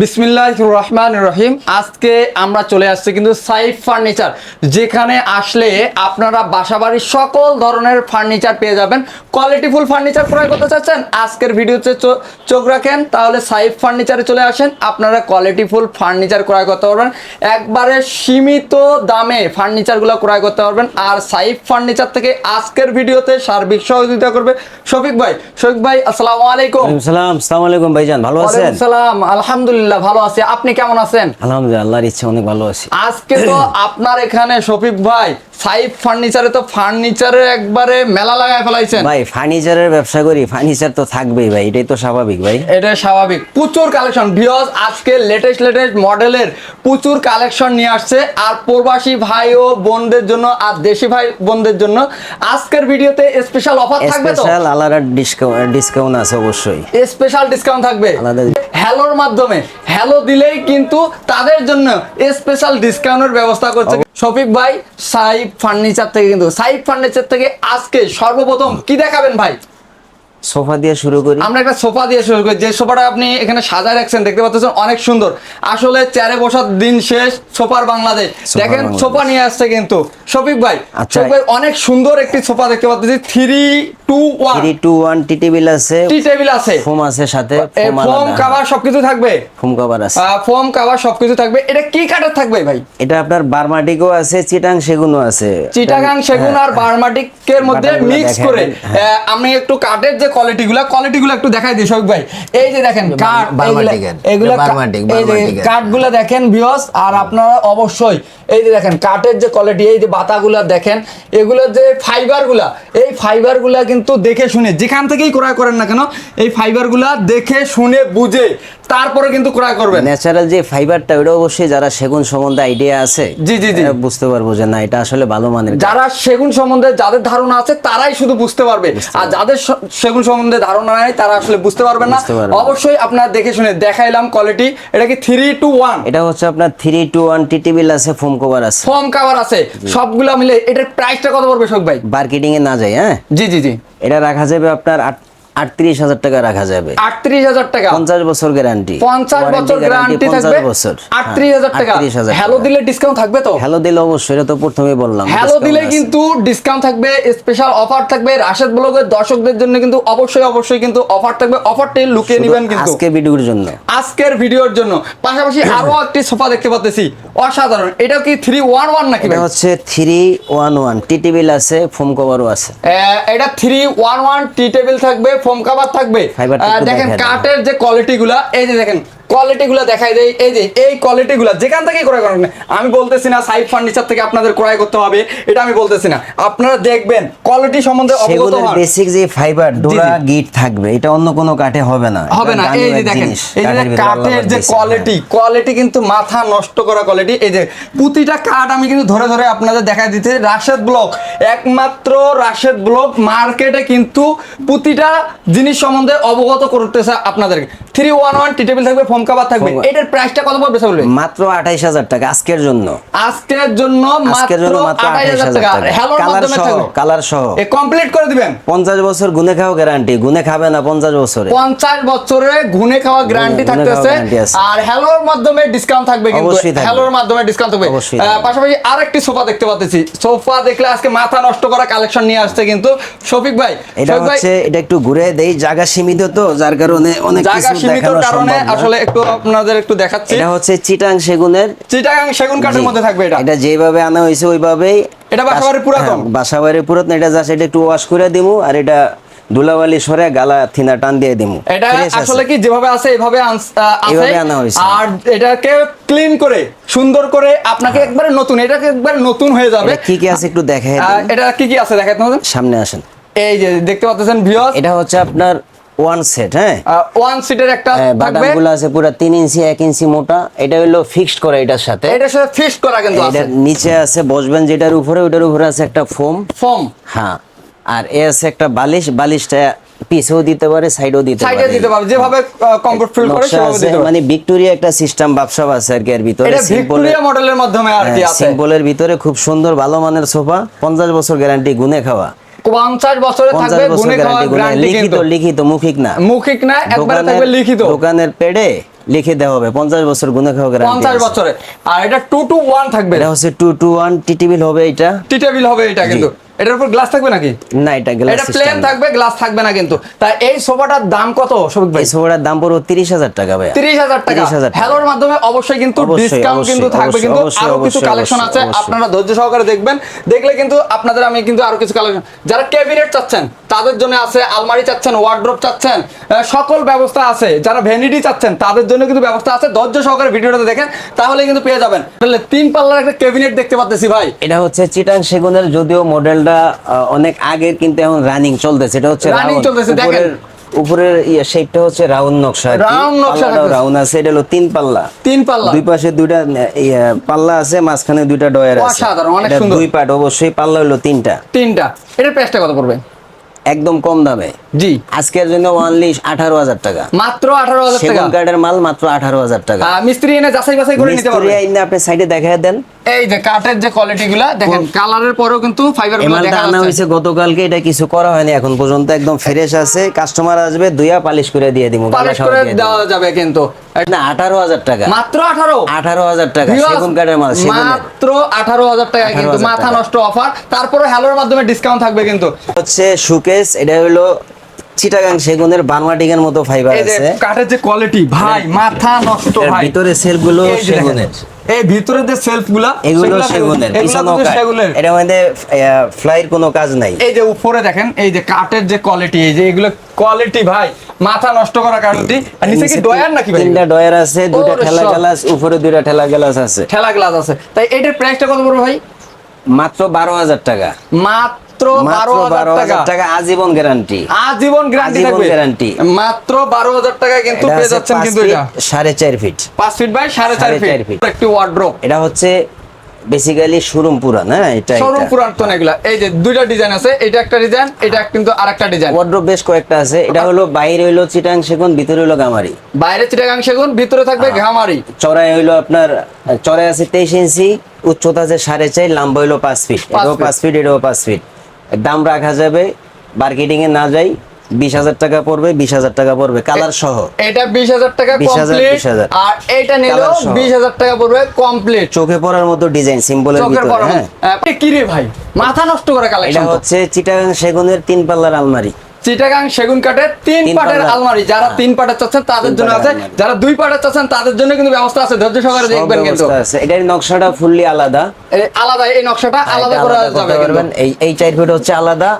বিসমিল্লাহ রহমান রহিম। আজকে আমরা চলে আসছি কিন্তু সাইফ ফার্নিচার যেখানে আসলে আপনারা বাসাবাড়ির সকল ধরনের ফার্নিচার পেয়ে যাবেন। কোয়ালিটিফুল ফার্নিচার ক্রয় করতে চাচ্ছেন আজকের ভিডিওতে চোখ রাখেন তাহলে সাইফ ফার্নিচারে চলে আসেন। আপনারা কোয়ালিটিফুল ফার্নিচার ক্রয় করতে পারবেন। একবারে সীমিত দামে ফার্নিচারগুলো ক্রয় করতে পারবেন। আর সাইফ ফার্নিচার থেকে আজকের ভিডিওতে সার্বিক সহযোগিতা করবে শফিক ভাই। শফিক ভাই আসসালামু আলাইকুম। ওয়ালাইকুম সালাম সালাম আলাইকুম ভাইজান ভালো আছেন? ওয়ালাইকুম সালাম আলহামদুলিল্লাহ। ভালো আছি। আপনি কেমন আছেন? আলহামদুলিল্লাহ আল্লাহর ইচ্ছে অনেক ভালো আছি। আজকে তো আপনার এখানে শফিক ভাই সাইফ ফার্নিচারে তো ফার্নিচারের একবারে মেলা লাগায় ফেলাইছেন। ভাই ফার্নিচারের ব্যবসা করি ফার্নিচার তো থাকবেই ভাই এটাই তো স্বাভাবিক ভাই। এটা স্বাভাবিক। প্রচুর কালেকশন ভিওস আজকে লেটেস্ট লেটেস্ট মডেলের প্রচুর কালেকশন নিয়ে আসছে। আর প্রবাসী ভাই ও বোনদের জন্য আর দেশি ভাই বোনদের জন্য আজকের ভিডিওতে স্পেশাল অফার থাকবে তো? স্পেশাল আলাদা ডিসকাউন্ট ডিসকাউন্ট আছে অবশ্যই। স্পেশাল ডিসকাউন্ট থাকবে। আলাদা। হ্যালোর মাধ্যমে। হ্যালো দিলেই কিন্তু তাদের জন্য স্পেশাল ডিসকাউন্টের ব্যবস্থা করছে। শফিক ভাই সাইফ ফার্নিচার থেকে কিন্তু সাইফ ফার্নিচার থেকে আজকে সর্বপ্রথম কি দেখাবেন ভাই? সোফা দিয়ে শুরু করি। আমরা একটা সোফা দিয়ে শুরু করি যে সোফাটা আপনি এখানে সাজায় রাখছেন দেখতে পাচ্ছেন অনেক সুন্দর। আসলে চেয়ারে বসার দিন শেষ সোফার বাংলাদেশ। দেখেন সোফা নিয়ে আসছে কিন্তু। শফিক ভাই আচ্ছা। শফিক ভাই অনেক সুন্দর একটি সোফা দেখতে পাচ্ছি। Three two one. Three two one tea table আছে। টি টেবিল আছে। ফোম আছে সাথে ফোম কাভার সবকিছু থাকবে? ফোম কভার আছে। ফোম কাভার সবকিছু থাকবে। এটা কি কাঠের থাকবে ভাই? এটা আপনার বারমাটিকও আছে চিটাং সেগুনও আছে। চিটাগাং সেগুন আর বার্মাটিকের মধ্যে মিক্স করে। হ্যাঁ। আমি একটু কাঠের যে কোয়ালিটিগুলো কোয়ালিটিগুলো একটু দেখাই দিই শোক ভাই। এই যে দেখেন কাঠ এগুলো। কাঠগুলো দেখেন বিয়স আর আপনারা অবশ্যই এই যে দেখেন কাঠের যে কোয়ালিটি এই যে বাতাগুলা দেখেন এগুলো যে ফাইবারগুলা এই ফাইবারগুলা কিন্তু দেখে শুনে যেখান থেকেই ক্রয় করেন না কেন এই ফাইবারগুলা দেখে শুনে বুঝে তারপরে কিন্তু ক্রয় করবেন। ন্যাচারাল যে ফাইবারটা ওটা অবশ্যই যারা সেগুন সম্বন্ধে আইডিয়া আছে জি, জি, জি। বুঝতে পারব যে না এটা আসলে ভালো মানের যারা সেগুন সম্বন্ধে যাদের ধারণা আছে তারাই শুধু বুঝতে পারবে। আর যাদের স- সেগুন সম্বন্ধে ধারণা নাই তারা আসলে বুঝতে পারবেন না। অবশ্যই আপনার দেখে শুনে দেখাইলাম কোয়ালিটি এটা কি থ্রি টু ওয়ান এটা হচ্ছে আপনার three two one tea table আছে ফোম কভার আছে। ফোম কভার আছে। সবগুলো মিলে এটার প্রাইসটা কত পড়বে শোক ভাই? মার্কেটিং এ না যায় হ্যাঁ? জি জি জি। এটা রাখা যাবে আপনার আট- আটত্রিশ হাজার টাকা রাখা যাবে। আটত্রিশ হাজার টাকা? পঞ্চাশ বছর গ্যারান্টি পঞ্চাশ বছর গ্যারান্টি থাকবে? বছর। আটত্রিশ হাজার টাকা। হ্যাঁ, হ্যালো দিলে ডিসকাউন্ট থাকবে তো? হ্যালো দিলে অবশ্যই এটা তো প্রথমে বললাম। হ্যালো দিলে কিন্তু ডিসকাউন্ট থাকবে স্পেশাল অফার থাকবে। রাশেদ ব্লগের দর্শকদের জন্য কিন্তু অবশ্যই অবশ্যই কিন্তু অফার থাকবে। অফারটি লুকিয়ে নেবেন কিন্তু। আজকে ভিডিওর জন্য। আজকের ভিডিওর জন্য। পাশাপাশি আরও একটি সোফা দেখতে পাচ্ছি অসাধারণ। এটা কি থ্রি ওয়ান ওয়ান নাকি এটা হচ্ছে three one one tea table আছে ফোম কভারও আছে। এটা three one one tea table থাকবে ফোম কাভার থাকবে। দেখেন কাঠের যে কোয়ালিটি গুলা এই যে দেখেন কোয়ালিটি গুলা দেখাই দেয় এই যে এই কোয়ালিটি গুলা যেখান থেকে ক্রয় করেন আমি বলতেছি না সাইড ফার্নিচার থেকে আপনাদের ক্রয় করতে হবে এটা আমি বলতেছি না। আপনারা দেখবেন কোয়ালিটি সম্বন্ধে অবগত হন। বেসিক যে ফাইবার ডোরা গিট থাকবে এটা অন্য কোনো কাঠে হবে না। হবে না এই যে দেখেন এই যে কাঠের যে কোয়ালিটি কোয়ালিটি কিন্তু মাথা নষ্ট করা কোয়ালিটি এই যে প্রতিটা কাঠ আমি কিন্তু ধরে ধরে আপনাদের দেখাই দিতে রাশেদ ব্লক একমাত্র রাশেদ ব্লক মার্কেটে কিন্তু প্রতিটা জিনিস সম্বন্ধে অবগত করতেছে আপনাদেরকে। Three one one tea table থাকবে ফোম কাভার থাকবে। এটার প্রাইসটা কত পড়বে হ্যাঁ। মাত্র আঠাইশ হাজার টাকা আজকের জন্য। আজকের জন্য আজকের জন্য মাত্র আঠাইশ হাজার টাকা। কালার সহ কালার সহ। কমপ্লিট করে দিবেন। পঞ্চাশ বছর গুনে খাও গ্যারান্টি গুনে খাবে না পঞ্চাশ বছরে। পঞ্চাশ বছরে ঘুনে খাওয়া গ্যারান্টি থাকতেছে। আর হ্যালোর মাধ্যমে ডিসকাউন্ট থাকবে কিন্তু হ্যালোর মাধ্যমে ডিসকাউন্ট থাকবে। পাশাপাশি আরেকটি সোফা দেখতে পাচ্ছি। সোফা দেখলে আজকে মাথা নষ্ট করা কালেকশন নিয়ে আসছে কিন্তু। শফিক ভাই এটা হচ্ছে এটা একটু ঘুরে দেই জায়গা সীমিত তো যার কারণে অনেক কিছু সীমিত কারণে আসলে একটু আপনাদের একটু দেখাচ্ছি। এটা হচ্ছে চিটাং সেগুনের চিটাগাং সেগুন কাঠের মধ্যে থাকবে এটা। এটা যেভাবে আনা হয়েছে ওইভাবেই এটা বাসাবাড়ির পুরাতন? হ্যাঁ, পুরাতন। এটা জাস্ট এটা একটু ওয়াশ করে দিমু আর এটা ধুলাবালি সরে গালা থিনা টান দিয়ে দিমু। এটা আছে। আসলে কি যেভাবে আছে এভাবে আছে? আর এটাকে ক্লিন করে সুন্দর করে আপনাকে একবারে নতুন এটাকে একবারে নতুন হয়ে যাবে। কি কি আছে একটু আহ, এটা কি কি আছে হবে সামনে আসেন। এই যে দেখতে পাচ্ছেন ভিউয়ার্স এটা হচ্ছে আপনার ওয়ান সেট হ্যাঁ? ওয়ান সিটের একটা থাকবে। বাদামগুলো আছে পুরো ইঞ্চি এক ইঞ্চি মোটা। এটা হলো ফিক্সড করা এটার সাথে। এটার সাথে ফিক্সড করা কিন্তু আছে। এটার নিচে আছে বসবেন যেটার উপরে ওটার উপরে আছে একটা ফোম ফর্ম হ্যাঁ আর এ আছে একটা বালিশ। বালিশটা পিছেও দিতে পারে সাইডও দিতে সাইডে পারে। দিতে পারবে যেভাবে কমফর্ট ফিল করে সেভাবে দিতে মানে ভিক্টোরিয়া একটা সিস্টেম ব্যবসা আছে আর কি এর ভিতরে। এটা ভিক্টোরিয়া মডেলের মাধ্যমে আর কি আছে। সিম্পলের ভিতরে খুব সুন্দর ভালো মানের সোফা পঞ্চাশ বছর গ্যারান্টি গুনে খাওয়া। পঞ্চাশ বছরে থাকবে গুনে খাওয়া গ্যারান্টি লিখিত লিখিত মুখিক না। মুখিক না একবারে থাকবে লিখিত। দোকানের পেডে লিখে দেওয়া হবে পঞ্চাশ বছর গুণে খাওয়া গ্যারান্টি পঞ্চাশ বছরে। আর এটা টু টু ওয়ান থাকবে। এটা হচ্ছে টু টু ওয়ান টিটিবিল হবে এটা। টিটিবিল হবে এটা কিন্তু। এটার উপর গ্লাস থাকবে নাকি? না এটা গ্লাস এটা প্লেন থাকবে গ্লাস থাকবে না কিন্তু। তাই এই সোফাটার দাম কত শফিক ভাই? সোফাটার দাম তিরিশ হাজার টাকা ভাই তিরিশ হাজার টাকা। 30,000 টাকা। হ্যালোর মাধ্যমে অবশ্যই কিন্তু ডিসকাউন্ট কিন্তু থাকবে কিন্তু আরও কিছু কালেকশন আছে। আপনারা ধৈর্য সহকারে দেখবেন। দেখলে কিন্তু আপনাদের আমি কিন্তু আরও কিছু কালেকশন যারা ক্যাবিনেট চাচ্ছেন তাদের জন্য আছে আলমারি চাচ্ছেন ওয়ার্ড্রোপ চাচ্ছেন সকল ব্যবস্থা আছে। যারা ভ্যানিটি চাচ্ছেন তাদের জন্য কিন্তু ব্যবস্থা আছে। ধৈর্য সহকারে ভিডিওটা দেখেন তাহলে কিন্তু পেয়ে যাবেন। তাহলে তিন পাল্লার একটা ক্যাবিনেট দেখতে পাচ্ছি ভাই। এটা হচ্ছে চিটাং সেগুনের যদিও মডেলটা অনেক আগের কিন্তু এখন রানিং চলতেছে। এটা হচ্ছে round। চলতেছে, দেখেন। উপরের ইয়ে শেপটা হচ্ছে রাউন্ড নকশা। Round নকশা। রাউন্ড আছে এটা হলো তিন পাল্লা। তিন পাল্লা। দুই পাশে দুইটা ইয়ে, পাল্লা আছে মাঝখানে দুইটা ডয়ার আছে। অসাধারণ, অনেক সুন্দর। দুই পার্ট অবশ্যই পাল্লা হলো তিনটা। তিনটা। এটার প্রাইসটা কত পড়বে? একদম কম দামে। জি। আজকের জন্য অনলি আঠারো হাজার টাকা। মাত্র আঠারো হাজার টাকা? কার্ডের মাল মাত্র আঠারো হাজার টাকা। মিস্ত্রি এনে যাচাই বাছাই করে নিতে মিস্ত্রি পারবে? আইনে আপনি সাইডে দেখায় দেন। এই যে কাঠের যে দেখেন কালারের পরেও কিন্তু ফাইবার মালটা আনা হয়েছে গতকালকে এটা কিছু করা হয়নি এখন পর্যন্ত একদম ফ্রেশ আছে। কাস্টমার আসবে দুইয়া পালিশ করে দিয়ে দিব পালিশ করে দেওয়া যাবে কিন্তু। না আঠারো হাজার টাকা। মাত্র আঠারো? আঠারো হাজার টাকা সেগুন কার্ডের মাল মাত্র আঠারো হাজার টাকা কিন্তু মাথা নষ্ট অফার তারপরে হ্যালোর মাধ্যমে ডিসকাউন্ট থাকবে কিন্তু। হচ্ছে সুকেস এটা হলো চিটাগাং সেগুনের বানমাটিকের মতো ফাইবার আছে। কাঠের যে কোয়ালিটি ভাই মাথা নষ্ট ভাই। ভিতরে সেলগুলো এই যে দেখেন, সেগুনের। এই ভিতরে যে সেলফগুলা এগুলো সেগুনের। সেগুনের। এটার মধ্যে ফ্লাইয়ের কোনো কাজ নাই। এই যে উপরে দেখেন এই যে কাঠের যে কোয়ালিটি এই যে এগুলো কোয়ালিটি ভাই মাথা নষ্ট করা কোয়ালিটি আর নিচে কি ডয়ার নাকি ভাই? তিনটা ডয়ার আছে ওরে ঠেলা। গ্লাস উপরে দুইটা ঠেলা গ্লাস আছে। ঠেলা গ্লাস আছে। তাই এটার প্রাইসটা কত পড়বে ভাই? মাত্র বারো হাজার টাকা। মাত্র মাত্র বারো হাজার টাকা। আজীবন গ্যারান্টি আজীবন গ্যারান্টি মাত্র বারো হাজার টাকা কিন্তু পেয়ে যাচ্ছেন কিন্তু সাড়ে চার ফিট পাঁচ ফিট বাই সাড়ে চার ফিট একটি ওয়ার্ড্রোপ এটা হচ্ছে বেসিক্যালি শোরুম পুরান হ্যাঁ? এটা শোরুম পুরাতন এগুলা এই যে দুইটা ডিজাইন আছে এটা একটা ডিজাইন এটা কিন্তু আরেকটা ডিজাইন ওয়ার্ড্রোপ বেশ কয়েকটা আছে। এটা হলো বাইরে হইল চিটাং সেগুন ভিতরে হইল গামারি। বাইরে চিটাগাং সেগুন ভিতরে থাকবে। ঘামারি চড়াই হইল আপনার চড়াই আছে তেইশ ইঞ্চি উচ্চতা আছে সাড়ে চার লম্বা হইল পাঁচ ফিট এটাও পাঁচ ফিট এটাও পাঁচ ফিট দাম রাখা যাবে মার্কেটিং এ না যাই বিশ হাজার টাকা পড়বে বিশ হাজার টাকা পড়বে কালার সহ। এটা বিশ হাজার টাকা 20,000, কমপ্লিট 20,000 আর এটা নিলেও বিশ হাজার টাকা পড়বে কমপ্লিট চোখে পড়ার মতো ডিজাইন সিম্বলের ভিতরে হ্যাঁ। কি রে ভাই? মাথা নষ্ট করে এটা হচ্ছে চিটাগাং সেগুনের তিন পাল্লার আলমারি। চিটাগাং সেগুন কাঠের তিন পাটের আলমারি। যারা হ্যাঁ। তিন পাটের চাচ্ছেন তাদের জন্য আছে। যারা দুই পাটের চাচ্ছেন তাদের জন্য কিন্তু ব্যবস্থা আছে। ধৈর্য সহকারে দেখবেন কিন্তু। এটার নকশাটা ফুললি আলাদা। আলাদা এই নকশাটা আলাদা করা যাবে এই এই চার ফুট হচ্ছে আলাদা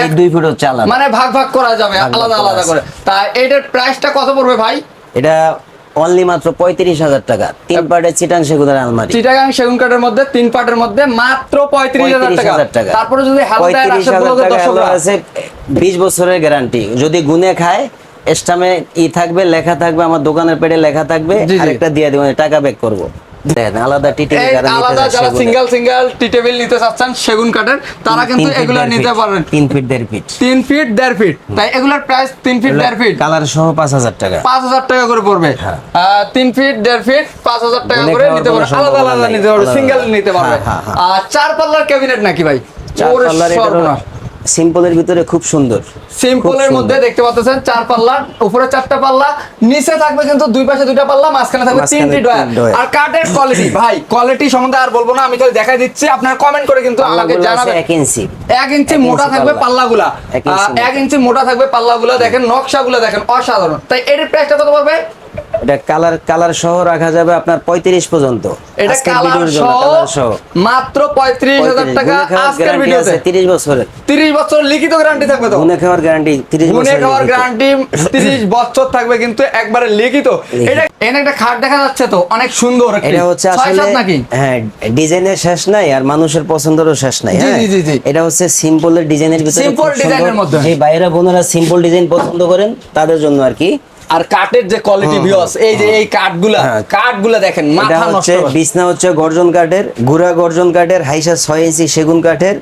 এই দুই ফুট হচ্ছে আলাদা। মানে ভাগ ভাগ করা যাবে আলাদা আলাদা করে। তা এটার প্রাইসটা কত পড়বে ভাই? এটা অনলি মাত্র পঁয়ত্রিশ হাজার টাকা। তিন পার্টের চিটাং সেগুনের আলমারি। চিটাং সেগুন কাঠের মধ্যে তিন পার্টের মধ্যে মাত্র পঁয়ত্রিশ হাজার টাকা। তারপরে যদি পঁয়ত্রিশ হাজার টাকা আছে বিশ বছরের গ্যারান্টি যদি গুনে খায় এস্টামে ই থাকবে লেখা থাকবে আমার দোকানের পেটে লেখা থাকবে। আরেকটা দিয়ে দিব টাকা ব্যাক করব। দেখেন আলাদা টিটি এই আলাদা যারা সিঙ্গেল সিঙ্গেল টি টেবিল নিতে চাচ্ছেন সেগুন কাঠের তারা কিন্তু এগুলো নিতে পারবেন। তিন ফিট দেড় ফিট তিন ফিট দেড় ফিট তাই এগুলোর প্রাইস তিন ফিট দেড় ফিট কালার সহ পাঁচ হাজার টাকা। পাঁচ হাজার টাকা করে পড়বে। হ্যাঁ। তিন ফিট দেড় ফিট পাঁচ হাজার টাকা করে নিতে কোনো পারবে আলাদা আলাদা নিতে পারবে সিঙ্গেল নিতে পারবে হ্যাঁ, হ্যাঁ। আর চার পাল্লার ক্যাবিনেট নাকি ভাই? চার পাল্লার এটা। সিম্পলের ভিতরে খুব সুন্দর। সিম্পলের মধ্যে দেখতে পাচ্ছেন চার পাল্লা উপরে চারটা পাল্লা নিচে থাকবে কিন্তু দুই পাশে দুইটা পাল্লা মাঝখানে থাকবে তিনটি ডয়ার। আর কাঠের কোয়ালিটি ভাই কোয়ালিটি সম্বন্ধে আর বলব না আমি খালি দেখাই দিচ্ছি আপনারা কমেন্ট করে কিন্তু আমাকে জানাবেন। এক ইঞ্চি। এক ইঞ্চি মোটা থাকবে পাল্লা। পাল্লাগুলা। এক ইঞ্চি মোটা। এক ইঞ্চি মোটা থাকবে পাল্লাগুলা দেখেন নকশাগুলো দেখেন অসাধারণ। তাই এর প্রাইসটা কত পড়বে? এটা কালার কালার সহ রাখা যাবে আপনার পঁয়ত্রিশ পর্যন্ত। এটা কালার সহ মাত্র পঁয়ত্রিশ হাজার টাকা আজকের ভিডিওতে। আছে 30 বছরের। তিরিশ বছর লিখিত গ্যারান্টি থাকবে তো? গুনে খাওয়ার গ্যারান্টি 30 গুনে খাওয়ার গ্যারান্টি তিরিশ বছর থাকবে কিন্তু একবারে লিখিত। এটা এখানে একটা খাট দেখা যাচ্ছে তো অনেক সুন্দর এটা হচ্ছে আসলে হ্যাঁ ডিজাইনের শেষ নাই আর মানুষের পছন্দেরও শেষ নাই হ্যাঁ। এটা হচ্ছে সিম্পলের ডিজাইনের ভিতরে সুন্দর। ডিজাইনের মধ্যে। যে বাইরে বোনেরা সিম্পল ডিজাইন পছন্দ করেন তাদের জন্য আর কি। আর কাঠের যে কোয়ালিটি ভিউস এই যে এই কাঠগুলা হ্যাঁ। কাঠগুলা দেখেন মাথা নষ্ট। বিছনা হচ্ছে গর্জন কাঠের গুড়া গর্জন কাঠের হাইসা ছয় ইঞ্চি সেগুন কাঠের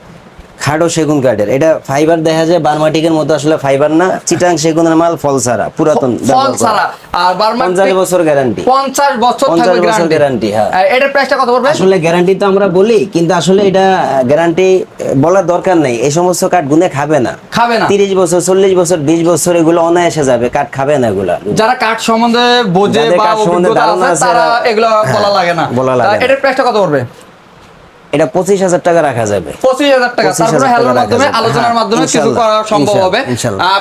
খাটো সেগুন কাঠের। এটা ফাইবার দেখা যায় বার্মাটিকের মতো আসলে ফাইবার না চিটাং সেগুনের মাল ফল ছাড়া পুরাতন ফল। ছাড়া। আর বার্মা পঞ্চাশ বছর গ্যারান্টি পঞ্চাশ বছর 50 থাকবে বছর গ্যারান্টি হ্যাঁ। প্রাইসটা কত পড়বে? আসলে গ্যারান্টি তো আমরা বলি কিন্তু আসলে এটা গ্যারান্টি বলার দরকার নেই। এই সমস্ত কাঠ গুনে খাবে না। খাবে না। তিরিশ বছর চল্লিশ বছর বিশ বছর এগুলো অনায়াসে যাবে কাঠ খাবে না এগুলা। যারা কাঠ সম্বন্ধে বোঝে বা অভিজ্ঞতা আছে, তারা এগুলো বলা লাগে না। বলা লাগে এটার প্রাইসটা কত পড়বে? এটা পঁচিশ হাজার টাকা রাখা যাবে। পঁচিশ হাজার টাকা। 25,000 তারপরে টাকা মাধ্যমে আলোচনার হ্যাঁ, মাধ্যমে কিছু করা সম্ভব হবে।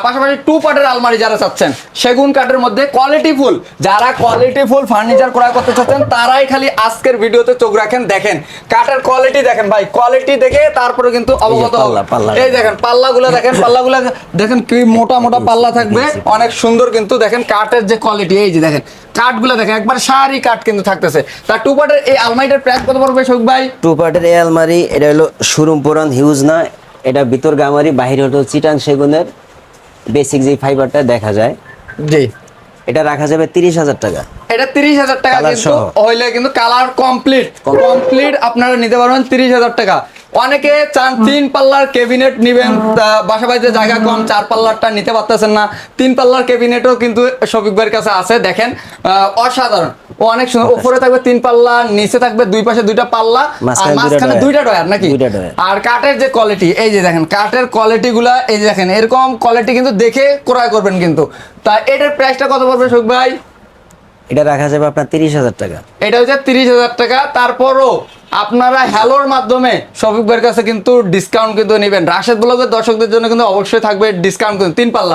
পাশাপাশি টু পার্টের আলমারি যারা চাচ্ছেন সেগুন কাঠের মধ্যে কোয়ালিটি ফুল যারা কোয়ালিটি ফুল ফার্নিচার ক্রয় করতে চাচ্ছেন তারাই খালি আজকের ভিডিওতে চোখ রাখেন দেখেন। কাঠের কোয়ালিটি দেখেন ভাই কোয়ালিটি দেখে তারপরে কিন্তু অবগত। এই দেখেন পাল্লাগুলো দেখেন পাল্লাগুলো দেখেন কি মোটা মোটা পাল্লা থাকবে অনেক সুন্দর কিন্তু দেখেন কাঠের যে কোয়ালিটি এই যে দেখেন। কাঠগুলো দেখেন একবার সারি কাঠ কিন্তু থাকতেছে। তার টু পার্টের এই আলমারিটার প্রাইস কত পড়বে শোক ভাই? টু পার্টের এই আলমারি এটা হলো শোরুম পুরান হিউজ না এটা ভিতর গামারি বাহির হলো চিটাং সেগুনের বেসিক যে ফাইবারটা দেখা যায়। জি। এটা রাখা যাবে তিরিশ হাজার টাকা। এটা তিরিশ হাজার টাকা কিন্তু হইলে কিন্তু কালার কমপ্লিট কমপ্লিট আপনারা নিতে পারবেন তিরিশ হাজার টাকা। অনেকে চান তিন পাল্লার ক্যাবিনেট নিবেন বাসা বাড়িতে জায়গা কম চার পাল্লারটা নিতে পারতেছেন না। তিন পাল্লার ক্যাবিনেটও কিন্তু শফিক ভাইয়ের কাছে আছে দেখেন। অসাধারণ। ও অনেক সুন্দর। উপরে থাকবে তিন পাল্লা নিচে থাকবে দুই পাশে দুইটা পাল্লা আর মাঝখানে দুইটা ডয়ার। নাকি? আর কাঠের যে কোয়ালিটি এই যে দেখেন কাঠের কোয়ালিটি গুলা এই যে দেখেন এরকম কোয়ালিটি কিন্তু দেখে ক্রয় করবেন কিন্তু। তা এটার প্রাইসটা কত পড়বে শোক ভাই? এটা রাখা যাবে আপনার তিরিশ হাজার টাকা। এটা হচ্ছে তিরিশ হাজার টাকা। তারপরও আপনারা হ্যালোর মাধ্যমে শফিক ভাইয়ের কাছে কিন্তু ডিসকাউন্ট কিন্তু নেবেন। রাশেদ ব্লগের দর্শকদের জন্য কিন্তু অবশ্যই থাকবে ডিসকাউন্ট কিন্তু, তিন পাল্লা।